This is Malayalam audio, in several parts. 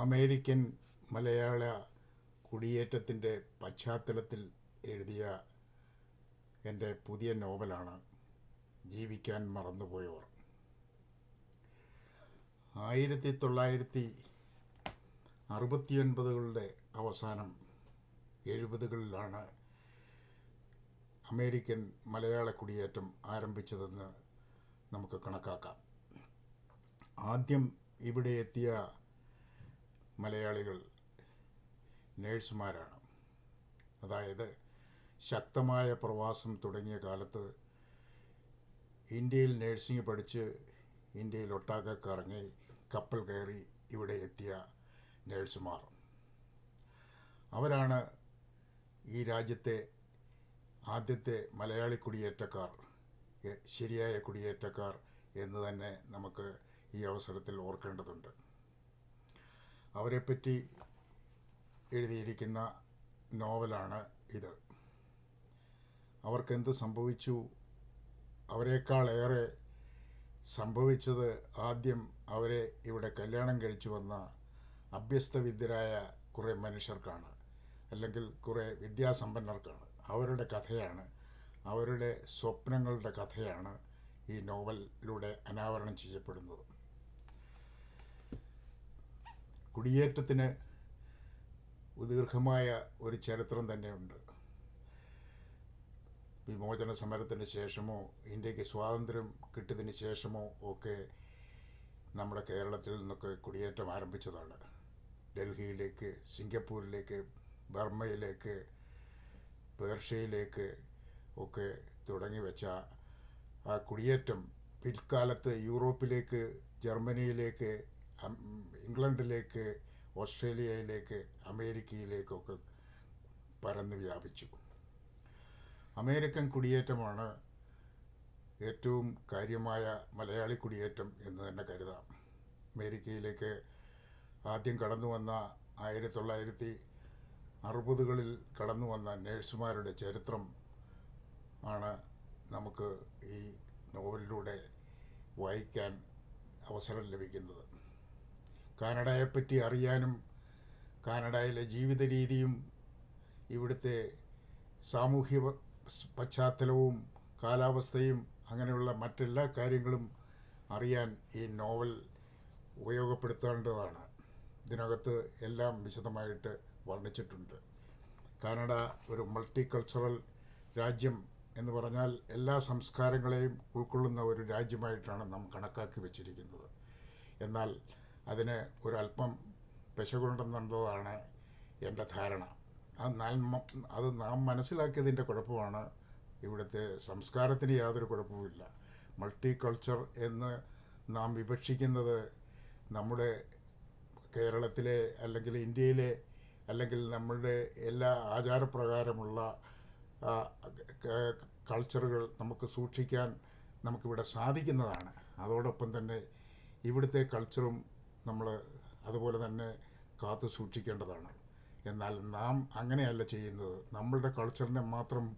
അമേരിക്കൻ മലയാള കുടിയേറ്റത്തിന്റെ പശ്ചാത്തലത്തിൽ എഴുതിയ എന്റെ പുതിയ നോവലാണ് ജീവിക്കാൻ മറന്നുപോയവർ. ആയിരത്തി തൊള്ളായിരത്തി അറുപത്തിയൊൻപതുകളുടെ അവസാനം എഴുപതുകളിലാണ് അമേരിക്കൻ മലയാള കുടിയേറ്റം ആരംഭിച്ചതെന്ന് നമുക്ക് കണക്കാക്കാം. ആദ്യം ഇവിടെ എത്തിയ മലയാളികൾ നേഴ്സുമാരാണ്. അതായത് ശക്തമായ പ്രവാസം തുടങ്ങിയ കാലത്ത് ഇന്ത്യയിൽ നേഴ്സിംഗ് പഠിച്ച് ഇന്ത്യയിൽ ഒട്ടാകെ കറങ്ങി കപ്പൽ കയറി ഇവിടെ എത്തിയ നേഴ്സുമാർ. അവരാണ് ഈ രാജ്യത്തെ ആദ്യത്തെ മലയാളി കുടിയേറ്റക്കാർ ശരിയായ കുടിയേറ്റക്കാർ എന്ന് തന്നെ നമുക്ക് ഈ അവസരത്തിൽ ഓർക്കേണ്ടതുണ്ട്. അവരെപ്പറ്റി എഴുതിയിരിക്കുന്ന നോവലാണ് ഇത്. അവർക്കെന്ത് സംഭവിച്ചു? അവരെക്കാളേറെ സംഭവിച്ചത് ആദ്യം അവരെ ഇവിടെ കല്യാണം കഴിച്ചു വന്ന അഭ്യസ്തവിദ്യരായ കുറേ മനുഷ്യർക്കാണ്. അല്ലെങ്കിൽ കുറേ വിദ്യാസമ്പന്നർക്കാണ്. അവരുടെ കഥയാണ് അവരുടെ സ്വപ്നങ്ങളുടെ കഥയാണ് ഈ നോവലിലൂടെ അനാവരണം ചെയ്യപ്പെടുന്നത്. കുടിയേറ്റത്തിന് ദീർഘമായ ഒരു ചരിത്രം തന്നെയുണ്ട്. വിമോചന സമരത്തിന് ശേഷമോ ഇന്ത്യയ്ക്ക് സ്വാതന്ത്ര്യം കിട്ടിയതിന് ശേഷമോ ഒക്കെ നമ്മുടെ കേരളത്തിൽ നിന്നൊക്കെ കുടിയേറ്റം ആരംഭിച്ചതാണ്. ഡൽഹിയിലേക്ക് സിംഗപ്പൂരിലേക്ക് ബർമ്മയിലേക്ക് പേർഷ്യയിലേക്ക് ഒക്കെ തുടങ്ങി വെച്ച ആ കുടിയേറ്റം പിൽക്കാലത്ത് യൂറോപ്പിലേക്ക് ജർമ്മനിയിലേക്ക് ഇംഗ്ലണ്ടിലേക്ക് ഓസ്ട്രേലിയയിലേക്ക് അമേരിക്കയിലേക്കൊക്കെ പരന്ന് വ്യാപിച്ചു. അമേരിക്കൻ കുടിയേറ്റമാണ് ഏറ്റവും കാര്യമായ മലയാളി കുടിയേറ്റം എന്ന് തന്നെ കരുതാം. അമേരിക്കയിലേക്ക് ആദ്യം കടന്നു വന്ന ആയിരത്തി തൊള്ളായിരത്തി അറുപതുകളിൽ കടന്നു വന്ന നേഴ്സുമാരുടെ ചരിത്രം ആണ് നമുക്ക് ഈ നോവലിലൂടെ വായിക്കാൻ അവസരം ലഭിക്കുന്നത്. കാനഡയെപ്പറ്റി അറിയാനും കാനഡയിലെ ജീവിത രീതിയും ഇവിടുത്തെ സാമൂഹ്യ പശ്ചാത്തലവും കാലാവസ്ഥയും അങ്ങനെയുള്ള മറ്റെല്ലാ കാര്യങ്ങളും അറിയാൻ ഈ നോവൽ ഉപയോഗപ്പെടുത്തേണ്ടതാണ്. ഇതിനകത്ത് എല്ലാം വിശദമായിട്ട് വർണിച്ചിട്ടുണ്ട്. കാനഡ ഒരു മൾട്ടി കൾച്ചറൽ രാജ്യം എന്ന് പറഞ്ഞാൽ എല്ലാ സംസ്കാരങ്ങളെയും ഉൾക്കൊള്ളുന്ന ഒരു രാജ്യമായിട്ടാണ് നാം കണക്കാക്കി വച്ചിരിക്കുന്നത്. എന്നാൽ അതിന് ഒരല്പം പെശകുണ്ടെന്നുള്ളതാണ് എന്റെ ധാരണ. അത് നാം അത് നാം മനസ്സിലാക്കിയതിന്റെ കുഴപ്പമാണ്. ഇവിടുത്തെ സംസ്കാരത്തിന് യാതൊരു കുഴപ്പവുമില്ല. മൾട്ടി കൾച്ചർ എന്ന് നാം വിവക്ഷിക്കുന്നത് നമ്മുടെ കേരളത്തിലെ അല്ലെങ്കിൽ ഇന്ത്യയിലെ അല്ലെങ്കിൽ നമ്മളുടെ എല്ലാ ആചാരപ്രകാരമുള്ള കൾച്ചറുകൾ നമുക്ക് സൂക്ഷിക്കാൻ നമുക്കിവിടെ സാധിക്കുന്നതാണ്. അതോടൊപ്പം തന്നെ ഇവിടുത്തെ കൾച്ചറും നമ്മൾ അതുപോലെ തന്നെ കാത്തു സൂക്ഷിക്കേണ്ടതാണ്. എന്നാൽ നാം അങ്ങനെയല്ല ചെയ്യുന്നത്. നമ്മളുടെ കൾച്ചറിനെ മാത്രം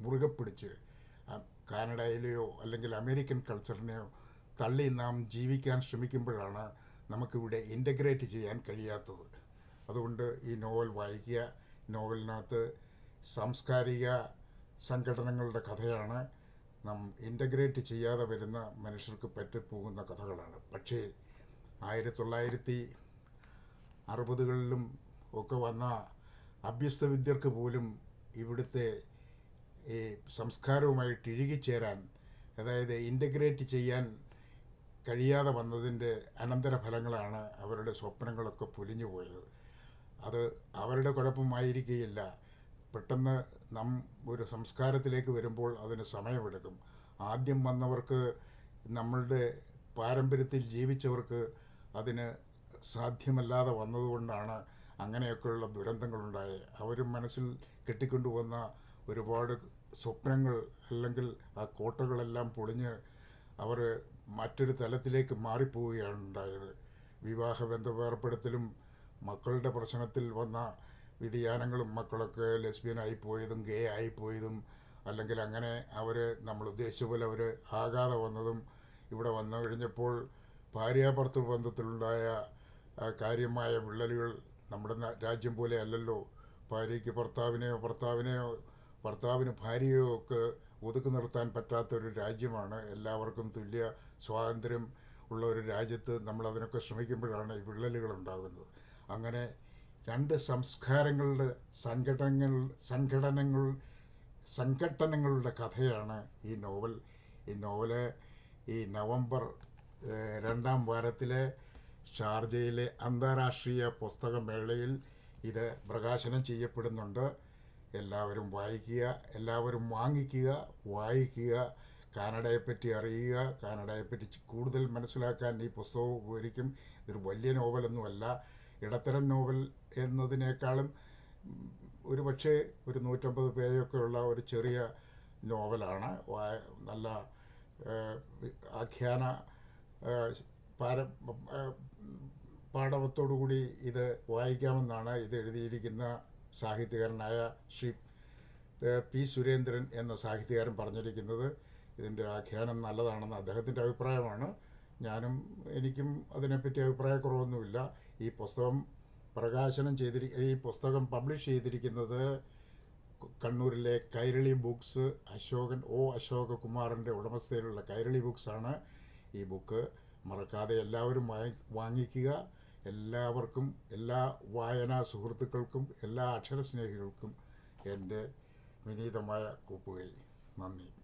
മുറുകെ പിടിച്ച് കാനഡയിലെയോ അല്ലെങ്കിൽ അമേരിക്കൻ കൾച്ചറിനെയോ തള്ളി നാം ജീവിക്കാൻ ശ്രമിക്കുമ്പോഴാണ് നമുക്കിവിടെ ഇന്റഗ്രേറ്റ് ചെയ്യാൻ കഴിയാത്തത്. അതുകൊണ്ട് ഈ നോവൽ വായിക്കുക നോവലിനകത്ത് സാംസ്കാരിക സംഘടനകളുടെ കഥയാണ് നാം ഇന്റഗ്രേറ്റ് ചെയ്യാതെ വരുന്ന മനുഷ്യർക്ക് പറ്റിപ്പോകുന്ന കഥകളാണ്. പക്ഷേ ആയിരത്തി തൊള്ളായിരത്തി അറുപതുകളിലും ഒക്കെ വന്ന അഭ്യസ്ത വിദ്യർക്ക് പോലും ഇവിടുത്തെ ഈ സംസ്കാരവുമായിട്ട് ഇഴുകിച്ചേരാൻ അതായത് ഇന്റഗ്രേറ്റ് ചെയ്യാൻ കഴിയാതെ വന്നതിന്റെ അനന്തരഫലങ്ങളാണ് അവരുടെ സ്വപ്നങ്ങളൊക്കെ പൊലിഞ്ഞു പോയത്. അത് അവരുടെ കുഴപ്പമായിരിക്കുകയില്ല. പെട്ടെന്ന് നാം ഒരു സംസ്കാരത്തിലേക്ക് വരുമ്പോൾ അതിന് സമയമെടുക്കും. ആദ്യം വന്നവർക്ക് നമ്മളുടെ പാരമ്പര്യത്തിൽ ജീവിച്ചവർക്ക് അതിന് സാധ്യമല്ലാതെ വന്നതുകൊണ്ടാണ് അങ്ങനെയൊക്കെയുള്ള ദുരന്തങ്ങളുണ്ടായത് അവരും മനസ്സിൽ കെട്ടിക്കൊണ്ടുവന്ന ഒരുപാട് സ്വപ്നങ്ങൾ അല്ലെങ്കിൽ ആ കോട്ടകളെല്ലാം പൊളിഞ്ഞ് അവർ മറ്റൊരു തലത്തിലേക്ക് മാറിപ്പോവുകയാണ് ഉണ്ടായത്. വിവാഹബന്ധ വേർപ്പെടുത്തലും മക്കളുടെ പ്രശ്നത്തിൽ വന്ന വ്യതിയാനങ്ങളും മക്കളൊക്കെ ലെസ്ബിയനായി പോയതും ഗേ ആയിപ്പോയതും പോയതും അല്ലെങ്കിൽ അങ്ങനെ അവർ നമ്മൾ ഉദ്ദേശിച്ച പോലെ അവർ ആകാതെ വന്നതും ഇവിടെ വന്നു കഴിഞ്ഞപ്പോൾ ഭാര്യാഭർത്തൃ ബന്ധത്തിലുണ്ടായ കാര്യമായ വിള്ളലുകൾ നമ്മുടെ രാജ്യം പോലെ അല്ലല്ലോ. ഭാര്യയ്ക്ക് ഭർത്താവിനെയോ ഭർത്താവിനെയോ ഭർത്താവിന് ഭാര്യയോ ഒക്കെ ഒതുക്കി നിർത്താൻ പറ്റാത്തൊരു രാജ്യമാണ് എല്ലാവർക്കും തുല്യ സ്വാതന്ത്ര്യം ഉള്ള ഒരു രാജ്യത്ത് നമ്മൾ അതിനൊക്കെ ശ്രമിക്കുമ്പോഴാണ് ഈ വിള്ളലുകൾ ഉണ്ടാകുന്നത്. അങ്ങനെ രണ്ട് സംസ്കാരങ്ങളുടെ സംഘടനകൾ സംഘടനകൾ സംഘട്ടനങ്ങളുടെ കഥയാണ് ഈ നോവൽ. ഈ നോവൽ ഈ നവംബർ രണ്ടാം വാരത്തിലെ ഷാർജയിലെ അന്താരാഷ്ട്രീയ പുസ്തകമേളയിൽ ഇത് പ്രകാശനം ചെയ്യപ്പെടുന്നുണ്ട്. എല്ലാവരും വായിക്കുക എല്ലാവരും വാങ്ങിക്കുക വായിക്കുക കാനഡയെപ്പറ്റി അറിയുക കാനഡയെപ്പറ്റി കൂടുതൽ മനസ്സിലാക്കാൻ ഈ പുസ്തകം ഉപകരിക്കും. ഇതൊരു വലിയ നോവലൊന്നുമല്ല. ഇടത്തരം നോവൽ എന്നതിനേക്കാളും ഒരു പക്ഷേ ഒരു നൂറ്റമ്പത് പേജൊക്കെയുള്ള ഒരു ചെറിയ നോവലാണ്. നല്ല ആഖ്യാന പാര ഏഹ്, പാഠവത്തോടുകൂടി ഇത് വായിക്കാമെന്നാണ് ഇത് എഴുതിയിരിക്കുന്ന സാഹിത്യകാരനായ ശ്രീ പി സുരേന്ദ്രൻ എന്ന സാഹിത്യകാരൻ പറഞ്ഞിരിക്കുന്നത്. ഇതിന്റെ ആഖ്യാനം നല്ലതാണെന്ന് അദ്ദേഹത്തിന്റെ അഭിപ്രായമാണ്. ഞാനും എനിക്കും അതിനെപ്പറ്റി അഭിപ്രായക്കുറവൊന്നുമില്ല. ഈ പുസ്തകം പ്രകാശനം ചെയ്തിരി ഈ പുസ്തകം പബ്ലിഷ് ചെയ്തിരിക്കുന്നത് കണ്ണൂരിലെ കൈരളി ബുക്സ് അശോകൻ ഒ അശോകകുമാറിന്റെ ഉടമസ്ഥയിലുള്ള കൈരളി ബുക്സാണ്. ഈ ബുക്ക് മറക്കാതെ എല്ലാവരും വാങ്ങി വാങ്ങിക്കുക. എല്ലാവർക്കും എല്ലാ വായനാ സുഹൃത്തുക്കൾക്കും എല്ലാ അക്ഷരസ്നേഹികൾക്കും എന്റെ വിനീതമായ കൂപ്പുകൈ. നന്ദി.